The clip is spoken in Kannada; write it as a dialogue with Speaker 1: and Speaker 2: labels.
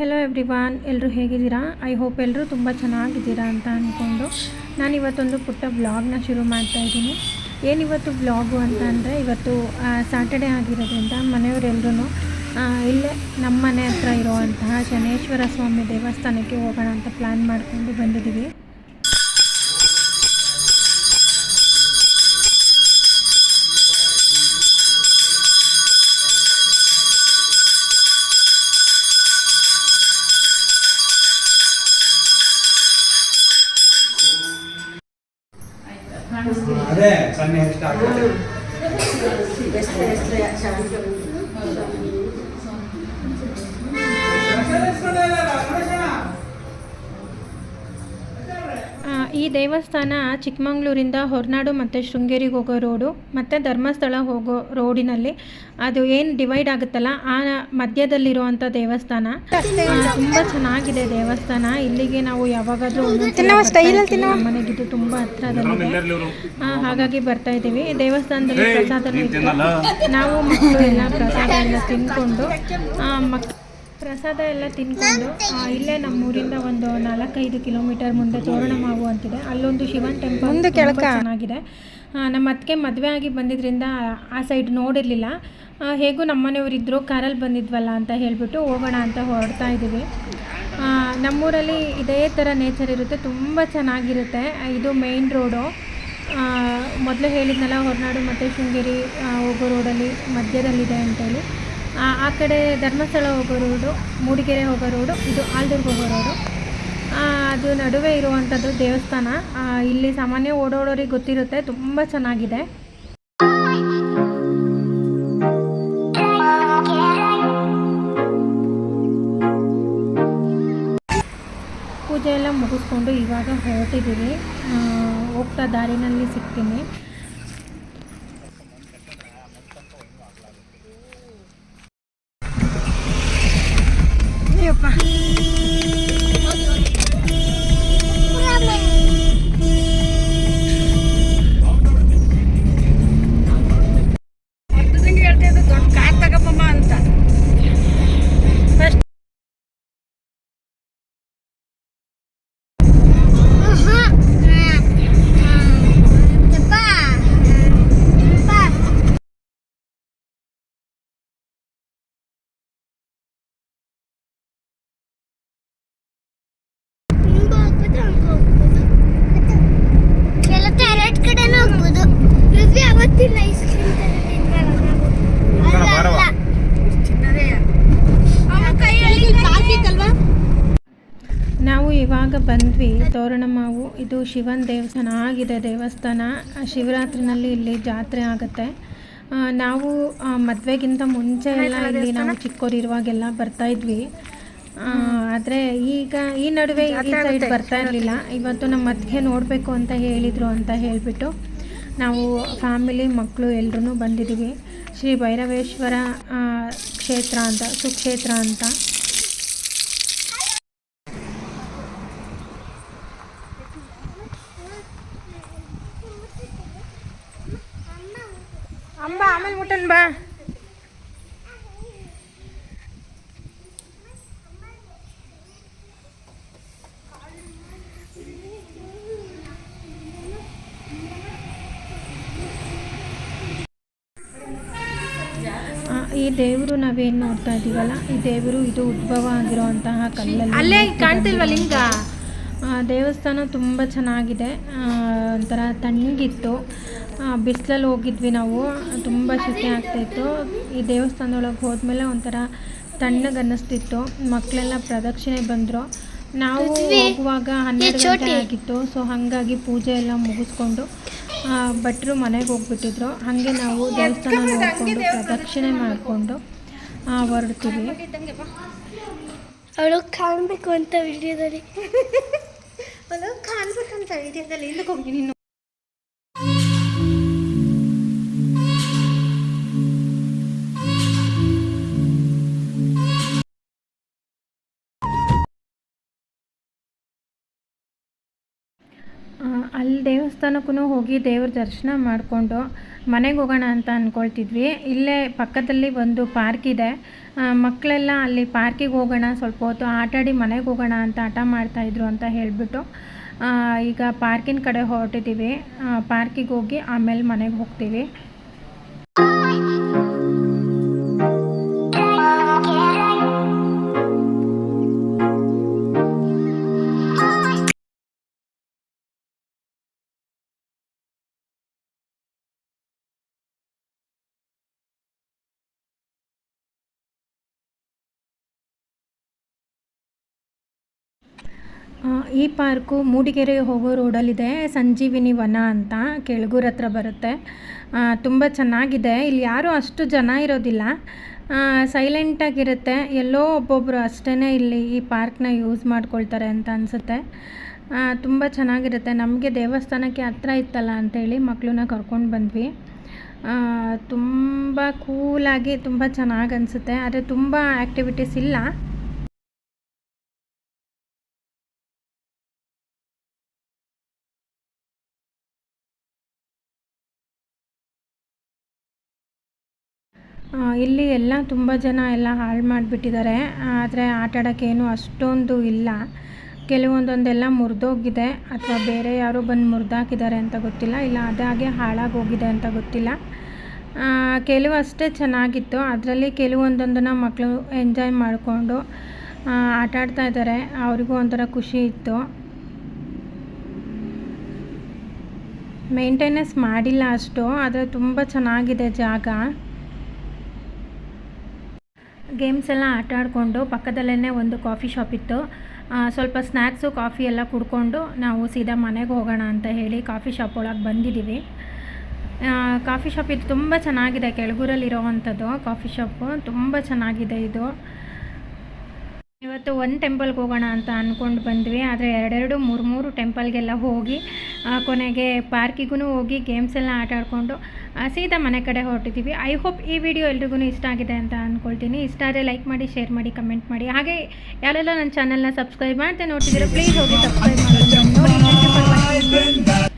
Speaker 1: ಹೆಲೋ ಎವ್ರಿವಾನ್ ಎಲ್ಲರೂ ಹೇಗಿದ್ದೀರಾ? ಐ ಹೋಪ್ ಎಲ್ಲರೂ ತುಂಬ ಚೆನ್ನಾಗಿದ್ದೀರಾ ಅಂತ ಅಂದ್ಕೊಂಡು ನಾನು ಇವತ್ತೊಂದು ಪುಟ್ಟ ಬ್ಲಾಗ್ನ ಶುರು ಮಾಡ್ತಾ ಇದ್ದೀನಿ. ಏನಿವತ್ತು ಬ್ಲಾಗು ಅಂತ ಅಂದರೆ ಇವತ್ತು ಸ್ಯಾಟರ್ಡೇ ಆಗಿರೋದ್ರಿಂದ ಮನೆಯವರೆಲ್ಲರೂ ಇಲ್ಲೇ ನಮ್ಮ ಮನೆ ಹತ್ರ ಇರುವಂತಹ ಶನೇಶ್ವರ ಸ್ವಾಮಿ ದೇವಸ್ಥಾನಕ್ಕೆ ಹೋಗೋಣ ಅಂತ ಪ್ಲ್ಯಾನ್ ಮಾಡಿಕೊಂಡು ಬಂದಿದ್ದೀವಿ.
Speaker 2: ಅದೇ ಸಣ್ಣ ಎಷ್ಟು ಆಗುತ್ತೆ
Speaker 1: ಆ, ಈ ದೇವಸ್ಥಾನ ಚಿಕ್ಕಮಂಗ್ಳೂರಿಂದ ಹೊರನಾಡು ಮತ್ತು ಶೃಂಗೇರಿಗೆ ಹೋಗೋ ರೋಡು ಮತ್ತು ಧರ್ಮಸ್ಥಳ ಹೋಗೋ ರೋಡಿನಲ್ಲಿ. ಅದು ಏನು ಡಿವೈಡ್ ಆಗುತ್ತಲ್ಲ ಆ ಮಧ್ಯದಲ್ಲಿರುವಂಥ ದೇವಸ್ಥಾನ. ತುಂಬ ಚೆನ್ನಾಗಿದೆ ದೇವಸ್ಥಾನ. ಇಲ್ಲಿಗೆ ನಾವು ಯಾವಾಗಾದರೂ ಮನೆಗಿದ್ದು ತುಂಬ ಹತ್ರದಲ್ಲಿದೆ ಆ, ಹಾಗಾಗಿ ಬರ್ತಾ ಇದ್ದೀವಿ. ದೇವಸ್ಥಾನದಲ್ಲಿ ಪ್ರಸಾದ ನಾವು ಮಕ್ಕಳು ಎಲ್ಲ ಪ್ರಸಾದ ಎಲ್ಲ ತಿಂದ್ಕೊಂಡು ಆ, ಮಕ್ ಪ್ರಸಾದ ಎಲ್ಲ ತಿನ್ಕೊಂಡು ಇಲ್ಲೇ ನಮ್ಮ ಊರಿಂದ ಒಂದು ನಾಲ್ಕೈದು ಕಿಲೋಮೀಟರ್ ಮುಂದೆ ತೋರಣ ಮಾವು ಅಂತಿದೆ. ಅಲ್ಲೊಂದು ಶಿವನ್ ಟೆಂಪಲ್ ಮುಂದೆ ಚೆನ್ನಾಗಿದೆ. ನಮ್ಮ ಅತ್ತಿಗೆ ಮದುವೆ ಆಗಿ ಬಂದಿದ್ದರಿಂದ ಆ ಸೈಡ್ ನೋಡಿರಲಿಲ್ಲ. ಹೇಗೂ ನಮ್ಮನೆಯವರಿದ್ದರು ಕಾರಲ್ಲಿ ಬಂದಿದ್ವಲ್ಲ ಅಂತ ಹೇಳಿಬಿಟ್ಟು ಹೋಗೋಣ ಅಂತ ಹೊರಡ್ತಾ ಇದ್ದೀವಿ. ನಮ್ಮೂರಲ್ಲಿ ಇದೇ ಥರ ನೇಚರ್ ಇರುತ್ತೆ ತುಂಬ ಚೆನ್ನಾಗಿರುತ್ತೆ. ಇದು ಮೇಯ್ನ್ ರೋಡು ಮೊದಲು ಹೇಳಿದ್ನಲ್ಲ ಹೊರನಾಡು ಮತ್ತು ಶೃಂಗೇರಿ ಹೋಗೋ ರೋಡಲ್ಲಿ ಮಧ್ಯದಲ್ಲಿದೆ ಅಂತೇಳಿ. ಆ ಕಡೆ ಧರ್ಮಸ್ಥಳ ಹೋಗೋ ರೋಡು ಮೂಡಿಗೆರೆ ಹೋಗೋ ರೋಡು ಇದು ಆಲ್ದೂರ್ಗೆ ಹೋಗೋ ರೋಡು ಅದು ನಡುವೆ ಇರುವಂಥದ್ದು ದೇವಸ್ಥಾನ. ಇಲ್ಲಿ ಸಾಮಾನ್ಯ ಓಡೋಡೋರಿಗೆ ಗೊತ್ತಿರುತ್ತೆ, ತುಂಬ ಚೆನ್ನಾಗಿದೆ. ಪೂಜೆ ಎಲ್ಲ ಮುಗಿಸ್ಕೊಂಡು ಇವಾಗ ಹೊರಟಿದ್ದೀವಿ ಹೋಗ್ತಾ ದಾರಿನಲ್ಲಿ ಸಿಗ್ತೀನಿ.
Speaker 3: ಐಸ್ ಕ್ರೀಮ್ ನಾವು.
Speaker 1: ಇವಾಗ ಬಂದ್ವಿ ತೋರಣ ಮಾವು. ಇದು ಶಿವನ ದೇವಸ್ಥಾನ ಆಗಿದೆ ದೇವಸ್ಥಾನ. ಶಿವರಾತ್ರಿನಲ್ಲಿ ಇಲ್ಲಿ ಜಾತ್ರೆ ಆಗುತ್ತೆ. ನಾವು ಮದುವೆಗಿಂತ ಮುಂಚೆ ಎಲ್ಲ ಇಲ್ಲಿ ನಾವು ಚಿಕ್ಕವರಿರುವಾಗೆಲ್ಲ ಬರ್ತಾ ಇದ್ವಿ. ಆದರೆ ಈಗ ಈ ನಡುವೆ ಈ ಸೈಡ್ ಬರ್ತಾ ಇರಲಿಲ್ಲ. ಇವತ್ತು ನಮ್ಮ ಮದುವೆ ನೋಡಬೇಕು ಅಂತ ಹೇಳಿದರು ಅಂತ ಹೇಳಿಬಿಟ್ಟು ನಾವು ಫ್ಯಾಮಿಲಿ ಮಕ್ಕಳು ಎಲ್ಲರೂ ಬಂದಿದ್ದೀವಿ ಶ್ರೀ ಭೈರವೇಶ್ವರ ಕ್ಷೇತ್ರ ಅಂತ, ಸುಕ್ಷೇತ್ರ ಅಂತ. ಅಮ್ಮ, ಆಮೇಲೆ ಮುಟ್ಟನ್ ಬಾ ಆ, ಈ ದೇವರು ನಾವೇನು ನೋಡ್ತಾ ಇದ್ದೀವಲ್ಲ ಈ ದೇವರು ಇದು ಉದ್ಭವ ಆಗಿರುವಂತಹ ಕಲ್ಲಲ್ಲಿ
Speaker 4: ಅಲ್ಲೇ ಕಾಣ್ತಿಲ್ವ ಲಿಂಗ?
Speaker 1: ದೇವಸ್ಥಾನ ತುಂಬ ಚೆನ್ನಾಗಿದೆ. ಒಂಥರ ತಣ್ಣಗಿತ್ತು. ಬಿಸಿಲಲ್ಲಿ ಹೋಗಿದ್ವಿ ನಾವು. ತುಂಬ ಶೆಕೆ ಆಗ್ತಾಯಿತ್ತು ಈ ದೇವಸ್ಥಾನದೊಳಗೆ ಹೋದ್ಮೇಲೆ ಒಂಥರ ತಣ್ಣಗೆ ಅನ್ನಿಸ್ತಿತ್ತು. ಮಕ್ಕಳೆಲ್ಲ ಪ್ರದಕ್ಷಿಣೆ ಬಂದರು. ನಾವು ಹೋಗುವಾಗ ಹನ್ನೆರಡು ಗಂಟೆ ಆಗಿತ್ತು. ಸೊ ಹಾಗಾಗಿ ಪೂಜೆ ಎಲ್ಲ ಮುಗಿಸ್ಕೊಂಡು ಭಟ್ರು ಮನೆಗೆ ಹೋಗ್ಬಿಟ್ಟಿದ್ರು. ಹಾಗೆ ನಾವು ದೇವಸ್ಥಾನ ನೋಡಿಕೊಂಡು ಪ್ರದಕ್ಷಿಣೆ ಮಾಡಿಕೊಂಡು ಹೊರಡ್ತೀವಿ.
Speaker 3: ಅವಳು ಕಾಣಬೇಕು ಅಂತ ವಿಡಿಯೋದಲ್ಲಿ.
Speaker 4: ಅವಳು ಕಾಣಬೇಕಂತ ವಿಡಿಯೋದಲ್ಲಿ. ಇಲ್ಲಿಗೆ ಹೋಗಿ ನೀನು.
Speaker 1: ಅಲ್ಲಿ ದೇವಸ್ಥಾನಕ್ಕೂ ಹೋಗಿ ದೇವ್ರ ದರ್ಶನ ಮಾಡಿಕೊಂಡು ಮನೆಗೆ ಹೋಗೋಣ ಅಂತ ಅಂದ್ಕೊಳ್ತಿದ್ವಿ ಇಲ್ಲೇ ಪಕ್ಕದಲ್ಲಿ ಒಂದು ಪಾರ್ಕ್ ಇದೆ. ಮಕ್ಕಳೆಲ್ಲ ಅಲ್ಲಿ ಪಾರ್ಕಿಗೆ ಹೋಗೋಣ, ಸ್ವಲ್ಪ ಹೊತ್ತು ಆಟಾಡಿ ಮನೆಗೆ ಹೋಗೋಣ ಅಂತ ಆಟ ಮಾಡ್ತಾಯಿದ್ರು ಅಂತ ಹೇಳಿಬಿಟ್ಟು ಈಗ ಪಾರ್ಕಿನ ಕಡೆ ಹೊರಟಿದ್ದೀವಿ ಪಾರ್ಕಿಗೆ ಹೋಗಿ ಆಮೇಲೆ ಮನೆಗೆ ಹೋಗ್ತೀವಿ. ಈ ಪಾರ್ಕು ಮೂಡಿಗೆರೆ ಹೋಗೋ ರೋಡಲ್ಲಿದೆ. ಸಂಜೀವಿನಿ ವನ ಅಂತ ಕೆಳಗೂರ ಹತ್ರ ಬರುತ್ತೆ. ತುಂಬ ಚೆನ್ನಾಗಿದೆ. ಇಲ್ಲಿ ಯಾರೂ ಅಷ್ಟು ಜನ ಇರೋದಿಲ್ಲ. ಸೈಲೆಂಟಾಗಿರುತ್ತೆ ಎಲ್ಲೋ ಒಬ್ಬೊಬ್ಬರು ಅಷ್ಟೇ ಇಲ್ಲಿ ಈ ಪಾರ್ಕ್ನ ಯೂಸ್ ಮಾಡ್ಕೊಳ್ತಾರೆ ಅಂತ ಅನಿಸುತ್ತೆ. ತುಂಬ ಚೆನ್ನಾಗಿರುತ್ತೆ. ನಮಗೆ ದೇವಸ್ಥಾನಕ್ಕೆ ಹತ್ರ ಇತ್ತಲ್ಲ ಅಂಥೇಳಿ ಮಕ್ಕಳನ್ನ ಕರ್ಕೊಂಡು ಬಂದ್ವಿ. ತುಂಬ ಕೂಲಾಗಿ ತುಂಬ ಚೆನ್ನಾಗಿ ಅನಿಸುತ್ತೆ. ಆದರೆ ತುಂಬ ಆ್ಯಕ್ಟಿವಿಟೀಸ್ ಇಲ್ಲ. ಇಲ್ಲಿ ಎಲ್ಲ ತುಂಬ ಜನ ಎಲ್ಲ ಹಾಳು ಮಾಡಿಬಿಟ್ಟಿದ್ದಾರೆ ಆದರೆ ಆಟ ಆಡೋಕ್ಕೇನು ಅಷ್ಟೊಂದು ಇಲ್ಲ. ಕೆಲವೊಂದೊಂದೆಲ್ಲ ಮುರಿದೋಗಿದೆ. ಅಥವಾ ಬೇರೆ ಯಾರೋ ಬಂದು ಮುರಿದಾಕಿದ್ದಾರೆ ಅಂತ ಗೊತ್ತಿಲ್ಲ. ಇಲ್ಲ ಅದಾಗೆ ಹಾಳಾಗೋಗಿದೆ ಅಂತ ಗೊತ್ತಿಲ್ಲ. ಕೆಲವು ಅಷ್ಟೇ ಚೆನ್ನಾಗಿತ್ತು. ಅದರಲ್ಲಿ ಕೆಲವೊಂದೊಂದನ್ನು ಮಕ್ಕಳು ಎಂಜಾಯ್ ಮಾಡಿಕೊಂಡು ಆಟಾಡ್ತಾ ಇದ್ದಾರೆ. ಅವ್ರಿಗೂ ಒಂಥರ ಖುಷಿ ಇತ್ತು. ಮೇಂಟೆನೆನ್ಸ್ ಮಾಡಿಲ್ಲ ಅಷ್ಟು, ಆದರೆ ತುಂಬ ಚೆನ್ನಾಗಿದೆ ಜಾಗ. ಗೇಮ್ಸ್ ಎಲ್ಲ ಆಟ ಆಡಿಕೊಂಡು ಪಕ್ಕದಲ್ಲೇ ಒಂದು ಕಾಫಿ ಶಾಪ್ ಇತ್ತು. ಸ್ವಲ್ಪ ಸ್ನ್ಯಾಕ್ಸು ಕಾಫಿ ಎಲ್ಲ ಕುಡ್ಕೊಂಡು ನಾವು ಸೀದಾ ಮನೆಗೆ ಹೋಗೋಣ ಅಂತ ಹೇಳಿ ಕಾಫಿ ಶಾಪ್ ಒಳಗೆ ಬಂದಿದ್ದೀವಿ ಕಾಫಿ ಶಾಪ್ ಇದು ತುಂಬ ಚೆನ್ನಾಗಿದೆ. ಕೆಳಗೂರಲ್ಲಿರೋವಂಥದ್ದು ಕಾಫಿ ಶಾಪು ತುಂಬ ಚೆನ್ನಾಗಿದೆ ಇದು. ಇವತ್ತು ಒಂದು ಟೆಂಪಲ್ಗೆ ಹೋಗೋಣ ಅಂತ ಅಂದ್ಕೊಂಡು ಬಂದ್ವಿ. ಆದರೆ ಎರಡೆರಡು, ಮೂರು ಮೂರು ಟೆಂಪಲ್ಗೆಲ್ಲ ಹೋಗಿ ಕೊನೆಗೆ ಪಾರ್ಕಿಗೂ ಹೋಗಿ ಗೇಮ್ಸ್ ಎಲ್ಲ ಆಟ ಸೀದಾ ಮನೆ ಕಡೆ ಹೊರಟಿದ್ದೀವಿ. ಐ ಹೋಪ್ ಈ ವಿಡಿಯೋ ಎಲ್ರಿಗೂ ಇಷ್ಟ ಆಗಿದೆ ಅಂತ ಅಂದ್ಕೊಳ್ತೀನಿ ಇಷ್ಟ ಆದರೆ ಲೈಕ್ ಮಾಡಿ ಶೇರ್ ಮಾಡಿ ಕಮೆಂಟ್ ಮಾಡಿ. ಹಾಗೆ ಯಾರೆಲ್ಲ ನನ್ನ ಚಾನಲ್ನ ಸಬ್ಸ್ಕ್ರೈಬ್ ಮಾಡ್ತೇನೆ ನೋಡ್ತಿದ್ದೀರಾ ಪ್ಲೀಸ್ ಹೋಗಿ ಸಬ್ಸ್ಕ್ರೈಬ್ ಮಾಡಿ